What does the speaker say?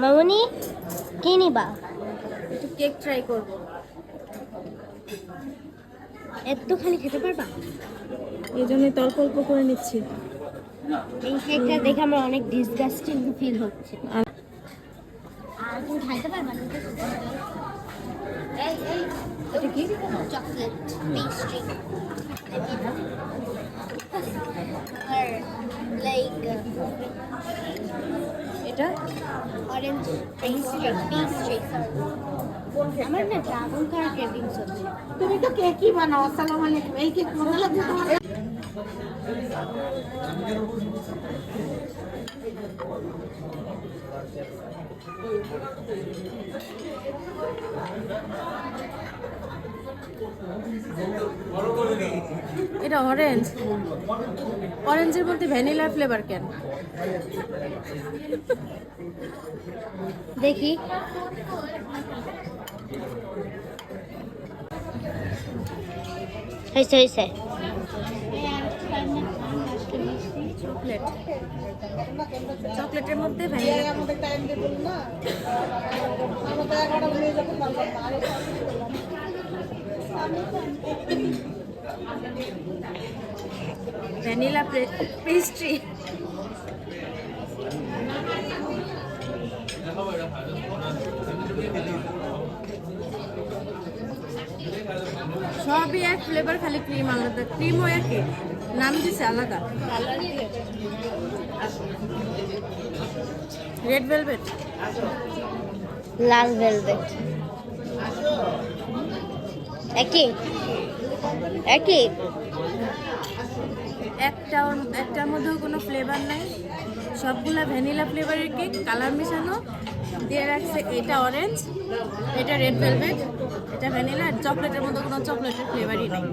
মামনি কি নিবা? একটু কেক ট্রাই করব। একটুখানি খেতে পারবা? এই জন্যই তল্প অল্প করে নিচ্ছি। এই কেকটা দেখে আমার অনেক ডিসগাস্টিং ফিল হচ্ছে। আর- তুমি খাইতে পারবা? এটা কি? চকলেট পেস্ট্রি আর লাইক এটা? অরেঞ্জ পেস্ট্রি পেস্ট্রি আমার না ড্রাগন খাওয়ার ক্রেভিংস হচ্ছে তুমি তো কেকই বানাও আসসালামু আলাইকুম। এই কেক লাগছে তোমার এটা অরেঞ্জ অরেঞ্জের মধ্যে ভ্যানিলা ফ্লেভার কেন? দেখি। হয়েছে হয়েছে। চকলেট চকলেটের মধ্যে ভ্যানিলা ভ্যানিলা পেস্ট্রি সবই এক ফ্লেভার খালি ক্রিম আলাদা। ক্রিমও একই, নাম দিছে আলাদা। রেড ভেলভেট লাল ভেলভেট একই? একই? একটা একটার মধ্যেও কোনো ফ্লেভার নাই। সবগুলা ভ্যানিলা ফ্লেভারের কেক কালার মেশানো। দিয়ে রাখছে এটা অরেঞ্জ এটা রেড ভেলভেট এটা ভ্যানিলা চকলেটের মধ্যে কোনো চকলেটের ফ্লেভারই নেই।